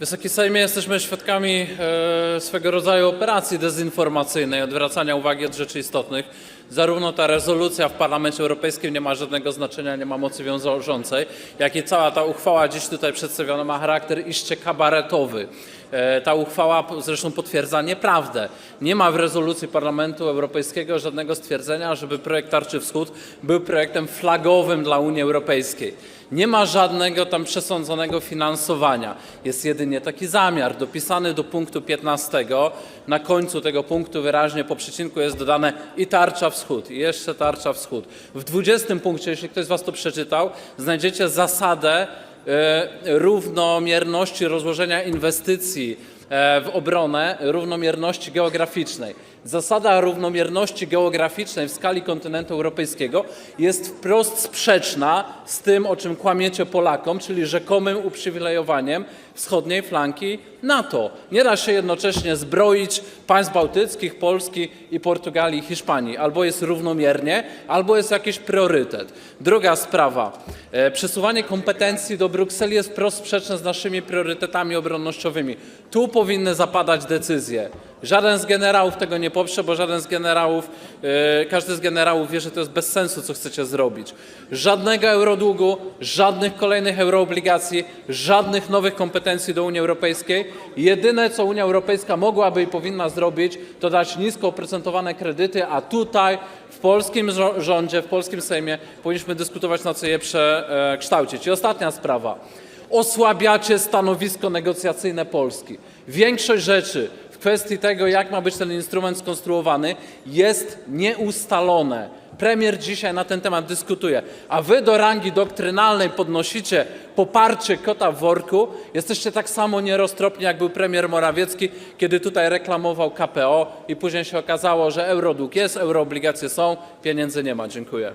Wysoki Sejmie, jesteśmy świadkami e, swego rodzaju operacji dezinformacyjnej, odwracania uwagi od rzeczy istotnych. Zarówno ta rezolucja w Parlamencie Europejskim nie ma żadnego znaczenia, nie ma mocy wiążącej, jak i cała ta uchwała dziś tutaj przedstawiona ma charakter iście kabaretowy. E, Ta uchwała zresztą potwierdza nieprawdę. Nie ma w rezolucji Parlamentu Europejskiego żadnego stwierdzenia, żeby projekt Tarczy Wschód był projektem flagowym dla Unii Europejskiej. Nie ma żadnego tam przesądzonego finansowania. Jest jedynie taki zamiar dopisany do punktu 15. Na końcu tego punktu wyraźnie po przecinku jest dodane i tarcza wschód, i jeszcze tarcza wschód. W 20 punkcie, jeśli ktoś z Was to przeczytał, znajdziecie zasadę równomierności rozłożenia inwestycji. e, w obronę, równomierności geograficznej. Zasada równomierności geograficznej w skali kontynentu europejskiego jest wprost sprzeczna z tym, o czym kłamiecie Polakom, czyli rzekomym uprzywilejowaniem wschodniej flanki NATO. Nie da się jednocześnie zbroić państw bałtyckich, Polski i Portugalii Hiszpanii. Albo jest równomiernie, albo jest jakiś priorytet. Druga sprawa. E, Przesuwanie kompetencji do Brukseli jest wprost sprzeczne z naszymi priorytetami obronnościowymi. Tu powinny zapadać decyzje. Żaden z generałów tego nie poprze, bo żaden z generałów, e, każdy z generałów wie, że to jest bez sensu, co chcecie zrobić. Żadnego eurodługu, żadnych kolejnych euroobligacji, żadnych nowych kompetencji do Unii Europejskiej. Jedyne, co Unia Europejska mogłaby i powinna zrobić, to dać nisko oprocentowane kredyty, a tutaj w polskim rządzie, w polskim Sejmie powinniśmy dyskutować, na co je przekształcić. I ostatnia sprawa. Osłabiacie stanowisko negocjacyjne Polski. Większość rzeczy w kwestii tego, jak ma być ten instrument skonstruowany, jest nieustalone. Premier dzisiaj na ten temat dyskutuje, a wy do rangi doktrynalnej podnosicie poparcie kota w worku. Jesteście tak samo nieroztropni, jak był premier Morawiecki, kiedy tutaj reklamował KPO i później się okazało, że eurodług jest, euroobligacje są, pieniędzy nie ma. Dziękuję.